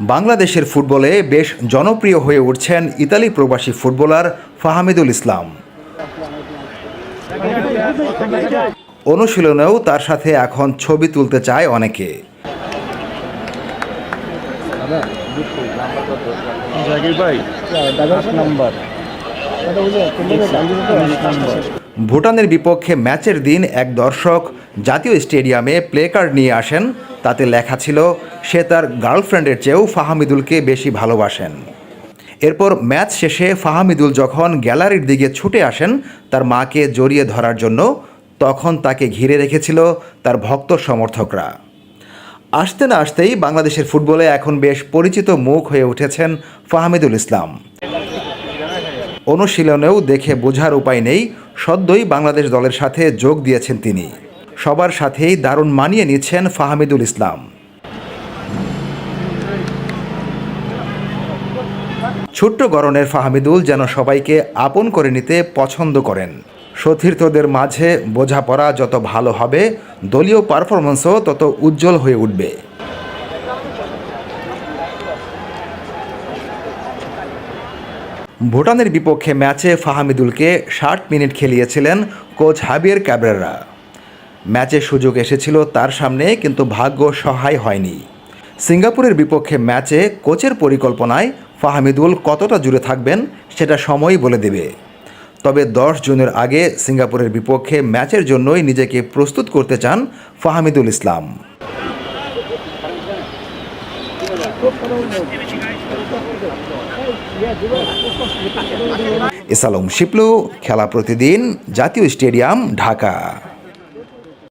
বাংলাদেশের ফুটবলে বেশ জনপ্রিয় হয়ে উঠছেন ইতালি প্রবাসী ফুটবলার ফাহামিদুল ইসলাম। অনুশীলনেও তার সাথে এখন ছবি তুলতে চায় অনেকে। ভাই নাম্বার। ভুটানের বিপক্ষে ম্যাচের দিন এক দর্শক জাতীয় স্টেডিয়ামে প্লে কার্ড নিয়ে আসেন। তাতে লেখা ছিল, সে তার গার্লফ্রেন্ডের চেয়েও ফাহামিদুলকে বেশি ভালোবাসেন। এরপর ম্যাচ শেষে ফাহামিদুল যখন গ্যালারির দিকে ছুটে আসেন তার মাকে জড়িয়ে ধরার জন্য, তখন তাকে ঘিরে রেখেছিল তার ভক্ত সমর্থকরা। আসতে না আসতেই বাংলাদেশের ফুটবলে এখন বেশ পরিচিত মুখ হয়ে উঠেছেন ফাহামিদুল ইসলাম। অনুশীলনেও দেখে বোঝার উপায় নেই, সদ্যই বাংলাদেশ দলের সাথে যোগ দিয়েছেন তিনি। সবার সাথেই দারুণ মানিয়ে নিচ্ছেন ফাহামিদুল ইসলাম। ছোট্ট গরনের ফাহামিদুল যেন সবাইকে আপন করে নিতে পছন্দ করেন। সতীর্থদের মাঝে বোঝাপড়া যত ভালো হবে, দলীয় পারফরমেন্সও তত উজ্জ্বল হয়ে উঠবে। ভুটানের বিপক্ষে ম্যাচে ফাহামিদুলকে ষাট মিনিট খেলিয়েছিলেন কোচ হাবিয়ের ক্যাবরেরা। ম্যাচে সুযোগ এসেছিল তার সামনে, কিন্তু ভাগ্য সহায় হয়নি। সিঙ্গাপুরের বিপক্ষে ম্যাচে কোচের পরিকল্পনায় ফাহামিদুল কতটা জুড়ে থাকবেন সেটা সময়ই বলে দেবে। তবে দশ জুনের আগে সিঙ্গাপুরের বিপক্ষে ম্যাচের জন্যই নিজেকে প্রস্তুত করতে চান ফাহামিদুল ইসলাম। এসালম শিপলু খেলা প্রতিদিন জাতীয় স্টেডিয়াম ঢাকা।